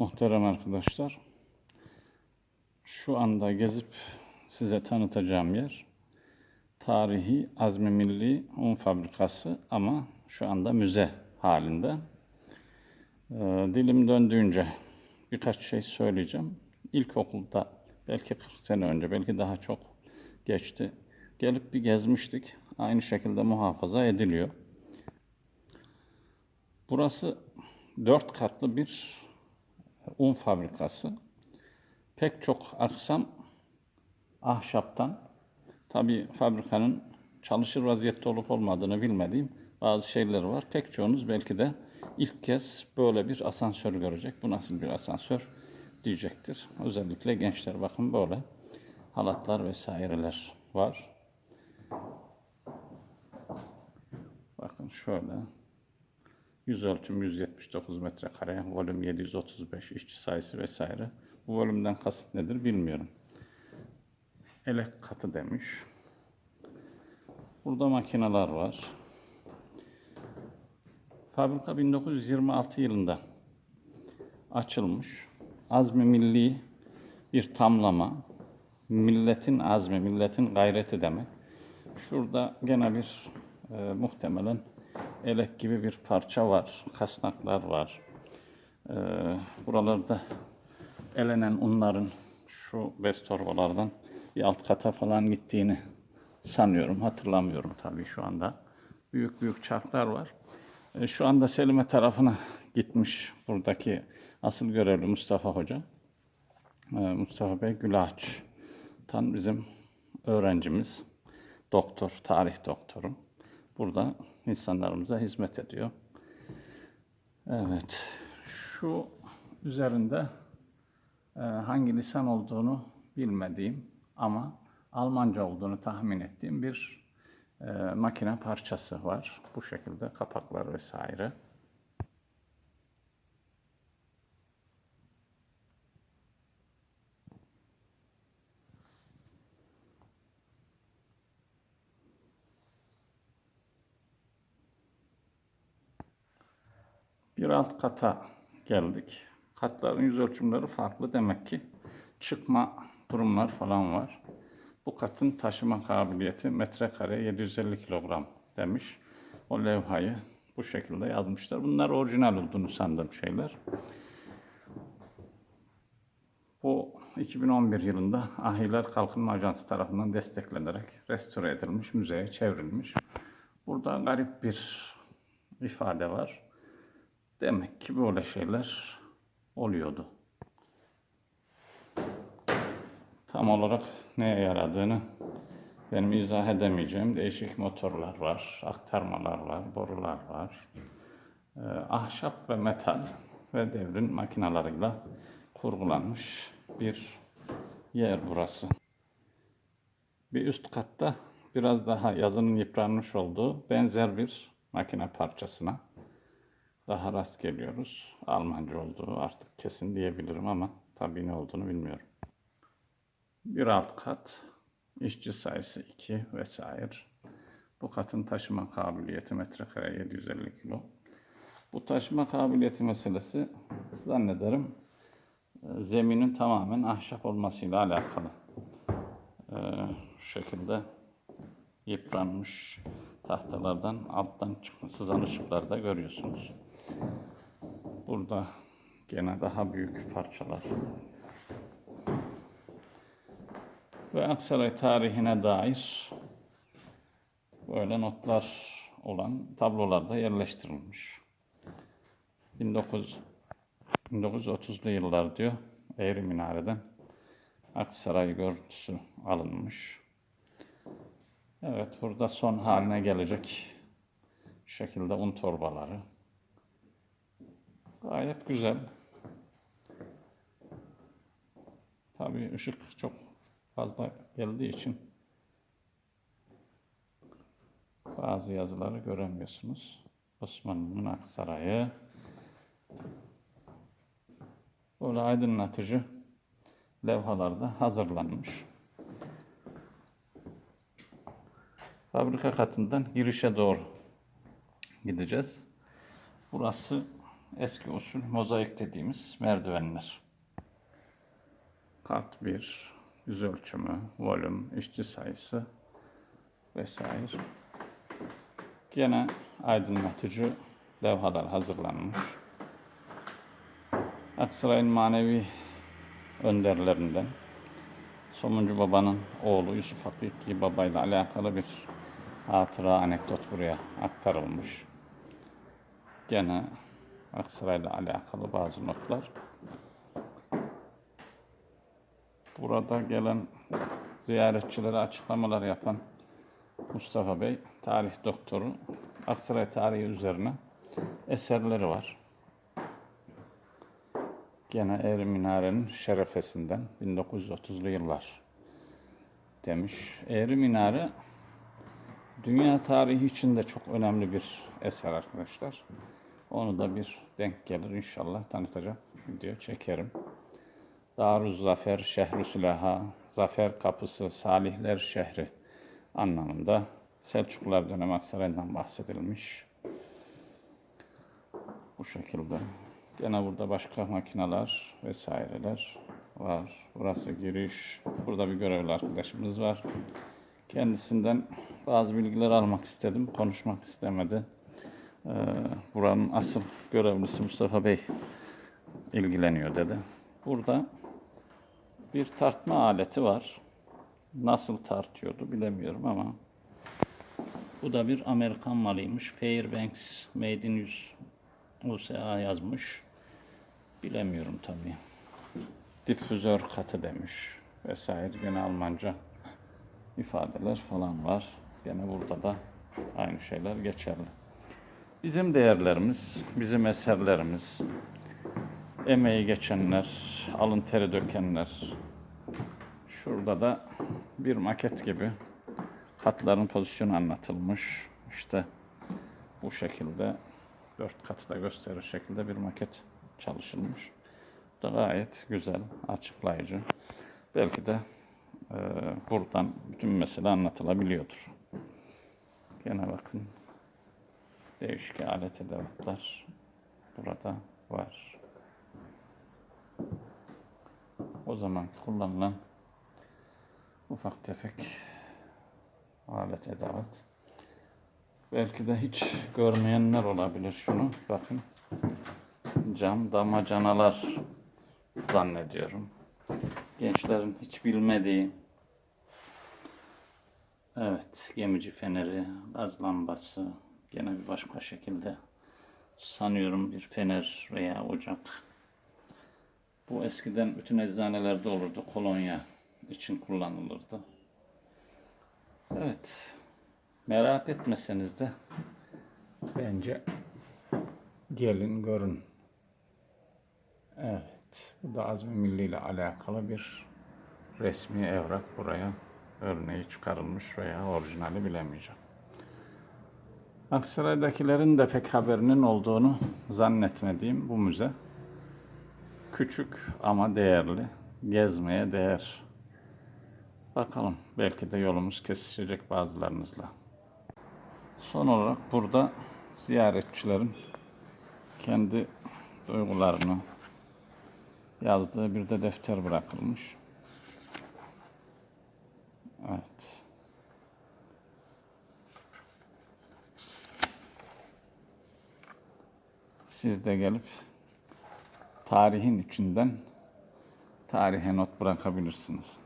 Muhterem arkadaşlar, şu anda gezip size tanıtacağım yer tarihi Azmi Milli Un Fabrikası ama şu anda müze halinde. Ee, dilim döndüğünce birkaç şey söyleyeceğim. İlkokulda belki 40 sene önce, belki daha çok geçti. Gelip bir gezmiştik. Aynı şekilde muhafaza ediliyor. Burası dört katlı bir un fabrikası. Pek çok aksam ahşaptan. Tabi fabrikanın çalışır vaziyette olup olmadığını bilmediğim bazı şeyler var. Pek çoğunuz belki de ilk kez böyle bir asansör görecek. Bu nasıl bir asansör diyecektir. Özellikle gençler bakın böyle halatlar vesaireler var. Bakın şöyle Yüz ölçüm 179 metrekare, volüm 735, işçi sayısı vesaire. Bu volümden kasıt nedir bilmiyorum. Elek katı demiş. Burada makineler var. Fabrika 1926 yılında açılmış. Azmi milli bir tamlama. Milletin azmi, milletin gayreti demek. Şurada gene bir e, muhtemelen elek gibi bir parça var. Kasnaklar var. Ee, buralarda elenen unların şu bez torbalardan bir alt kata falan gittiğini sanıyorum. Hatırlamıyorum tabii şu anda. Büyük büyük çarklar var. Ee, şu anda Selime tarafına gitmiş buradaki asıl görevli Mustafa Hoca. Ee, Mustafa Bey Gülağaç'tan bizim öğrencimiz. Doktor, tarih doktoru. Burada insanlarımıza hizmet ediyor. Evet, şu üzerinde e, hangi lisan olduğunu bilmediğim ama Almanca olduğunu tahmin ettiğim bir e, makine parçası var. Bu şekilde kapaklar vesaire. Bir alt kata geldik. Katların yüz ölçümleri farklı demek ki çıkma durumlar falan var. Bu katın taşıma kabiliyeti metrekare 750 kilogram demiş. O levhayı bu şekilde yazmışlar. Bunlar orijinal olduğunu sandığım şeyler. Bu 2011 yılında Ahiler Kalkınma Ajansı tarafından desteklenerek restore edilmiş, müzeye çevrilmiş. Burada garip bir ifade var. Demek ki böyle şeyler oluyordu. Tam olarak neye yaradığını benim izah edemeyeceğim değişik motorlar var, aktarmalar var, borular var. Ee, ahşap ve metal ve devrin makinalarıyla kurgulanmış bir yer burası. Bir üst katta biraz daha yazının yıpranmış olduğu benzer bir makine parçasına daha rast geliyoruz. Almanca olduğu artık kesin diyebilirim ama tabii ne olduğunu bilmiyorum. Bir alt kat, işçi sayısı 2 vesaire. Bu katın taşıma kabiliyeti metrekare 750 kilo. Bu taşıma kabiliyeti meselesi zannederim e, zeminin tamamen ahşap olmasıyla alakalı. Ee, şu şekilde yıpranmış tahtalardan alttan çıkma sızan ışıkları da görüyorsunuz. Burada gene daha büyük parçalar. Ve Aksaray tarihine dair böyle notlar olan tablolarda yerleştirilmiş. 19 1930'lu yıllar diyor. Eğri Minare'den Aksaray görüntüsü alınmış. Evet burada son haline gelecek şekilde un torbaları. Gayet güzel. Tabii ışık çok fazla geldiği için bazı yazıları göremiyorsunuz. Osmanlı'nın Aksaray'ı böyle aydınlatıcı levhalarda hazırlanmış. Fabrika katından girişe doğru gideceğiz. Burası eski usul mozaik dediğimiz merdivenler. Kat 1, yüz ölçümü, volüm, işçi sayısı vesaire. Gene aydınlatıcı levhalar hazırlanmış. Aksaray'ın manevi önderlerinden Somuncu Baba'nın oğlu Yusuf Hakiki Baba ile alakalı bir hatıra, anekdot buraya aktarılmış. Gene Aksaray'la alakalı bazı notlar. Burada gelen ziyaretçilere açıklamalar yapan Mustafa Bey, tarih doktoru, Aksaray tarihi üzerine eserleri var. Gene Eğri Minare'nin şerefesinden 1930'lu yıllar demiş. Eğri Minare dünya tarihi için de çok önemli bir eser arkadaşlar. Onu da bir denk gelir inşallah tanıtacak video çekerim. Daruz Zafer, Şehri Sülaha, Zafer Kapısı, Salihler Şehri anlamında Selçuklular dönemi Aksaray'dan bahsedilmiş. Bu şekilde. Gene burada başka makineler vesaireler var. Burası giriş. Burada bir görevli arkadaşımız var. Kendisinden bazı bilgiler almak istedim. Konuşmak istemedi. Ee, buranın asıl görevlisi Mustafa Bey ilgileniyor dedi. Burada bir tartma aleti var. Nasıl tartıyordu bilemiyorum ama bu da bir Amerikan malıymış. Fairbanks Made in US USA yazmış. Bilemiyorum tabii. Difüzör katı demiş vesaire. Gene Almanca ifadeler falan var. Gene burada da aynı şeyler geçerli. Bizim değerlerimiz, bizim eserlerimiz, emeği geçenler, alın teri dökenler. Şurada da bir maket gibi katların pozisyonu anlatılmış. İşte bu şekilde dört katı da gösterir şekilde bir maket çalışılmış. Bu da gayet güzel, açıklayıcı. Belki de e, buradan bütün mesele anlatılabiliyordur. Gene bakın değişik alet edevatlar burada var. O zaman kullanılan ufak tefek alet edevat. Belki de hiç görmeyenler olabilir şunu. Bakın cam damacanalar zannediyorum. Gençlerin hiç bilmediği Evet, gemici feneri, gaz lambası, gene bir başka şekilde sanıyorum bir fener veya ocak. Bu eskiden bütün eczanelerde olurdu, kolonya için kullanılırdı. Evet, merak etmeseniz de bence gelin görün. Evet, bu da Azmi Milli ile alakalı bir resmi evrak buraya örneği çıkarılmış veya orijinali bilemeyeceğim. Aksaray'dakilerin de pek haberinin olduğunu zannetmediğim bu müze. Küçük ama değerli, gezmeye değer. Bakalım belki de yolumuz kesişecek bazılarınızla. Son olarak burada ziyaretçilerin kendi duygularını yazdığı bir de defter bırakılmış. Evet. Siz de gelip tarihin içinden tarihe not bırakabilirsiniz.